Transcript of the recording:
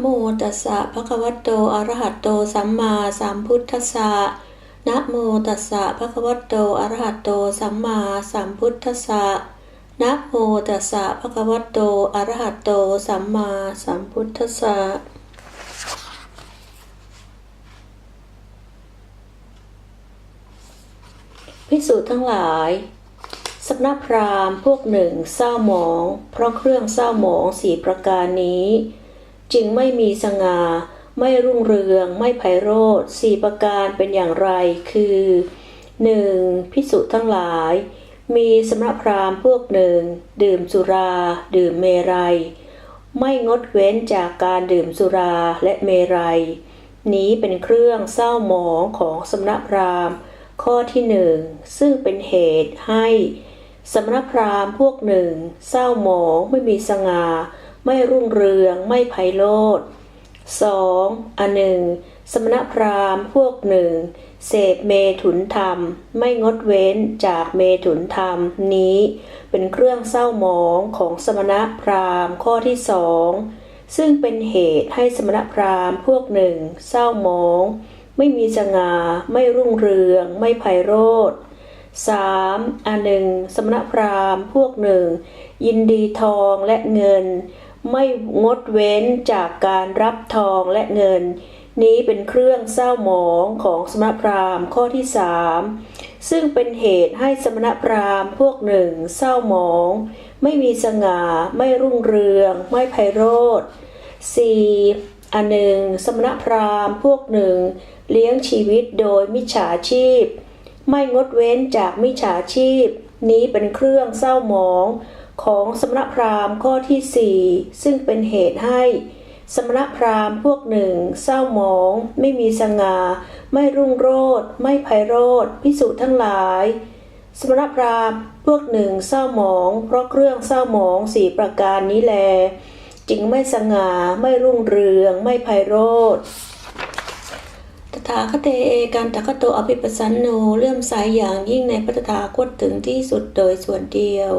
โมตัสสะภะคะวะโตอะระหะโตสัมมาสัมพุทธัสสะนะโมตัสสะภะคะวะโตอะระหะโตสัมมาสัมพุทธัสสะนะโมตัสสะภะคะวะโตอะระหะโตสัมมาสัมพุทธัสสะพิสูจน์ทั้งหลายสำนักพราหมณ์พวกหนึ่งเศร้าหมอง เพราะเครื่องเศร้าหมองสี่ประการนี้ จึงไม่มีสง่าไม่รุ่งเรือง ไม่ไพโรธสี่ประการเป็นอย่างไร คือ 1. พิสุทั้งหลาย มีสำนักพราหมณ์พวกหนึ่ง ดื่มสุรา ดื่มเมรัย ไม่งดเว้นจากการดื่มสุราและเมรัย นี้เป็นเครื่องเศร้าหมองของสำนักพราหมณ์ ข้อที่หนึ่งซึ่งเป็นเหตุให้สำนักพราหมณ์พวกหนึ่ง เศร้าหมองไม่มีสง่า ไม่รุ่งเรือง ไม่ไพโรธสองอันหนึ่ง สมณพราหมณ์พวกหนึ่ง เสพเมถุนธรรม ไม่งดเว้นจากเมถุนธรรมนี้ เป็นเครื่องเศร้าหมองของสมณพราหมณ์ข้อที่สองซึ่งเป็นเหตุให้สมณพราหมณ์พวกหนึ่ง เศร้าหมอง ไม่มีสง่าไม่รุ่งเรือง ไม่ไพโรธสามอันหนึ่ง สมณพราหมณ์พวกหนึ่ง ยินดีทองและเงิน ไม่งดเว้นจากการรับทองและเงิน นี้เป็นเครื่องเศร้าหมองของสมณพราหมณ์ข้อที่สามซึ่งเป็นเหตุให้สมณพราหมณ์พวกหนึ่งเศร้าหมอง ไม่มีสง่า ไม่รุ่งเรือง ไม่ไพโรธสี่อันหนึ่งสมณพราหมณ์พวกหนึ่ง เลี้ยงชีวิตโดยมิจฉาชีพ ไม่งดเว้นจากมิจฉาชีพ นี้เป็นเครื่องเศร้าหมอง ของสมณพราหมณ์ข้อที่สี่ซึ่งเป็นเหตุให้ สมณพราหมณ์พวกหนึ่ง เศร้าหมอง ไม่มีสง่าไม่รุ่งโรจน์ไม่ไพโรธพิสุทั้งหลาย สมณพราหมณ์พวกหนึ่งเศร้าหมอง เพราะเครื่องเศร้าหมองสี่ประการนี้แล จึงไม่สง่าไม่รุ่งเรือง ไม่ไพโรธตถาคตเอกันตะคโตอภิปัสสันโนเลื่อมใสอย่างยิ่งในพระตถาคตถึงที่สุดโดยส่วนเดียว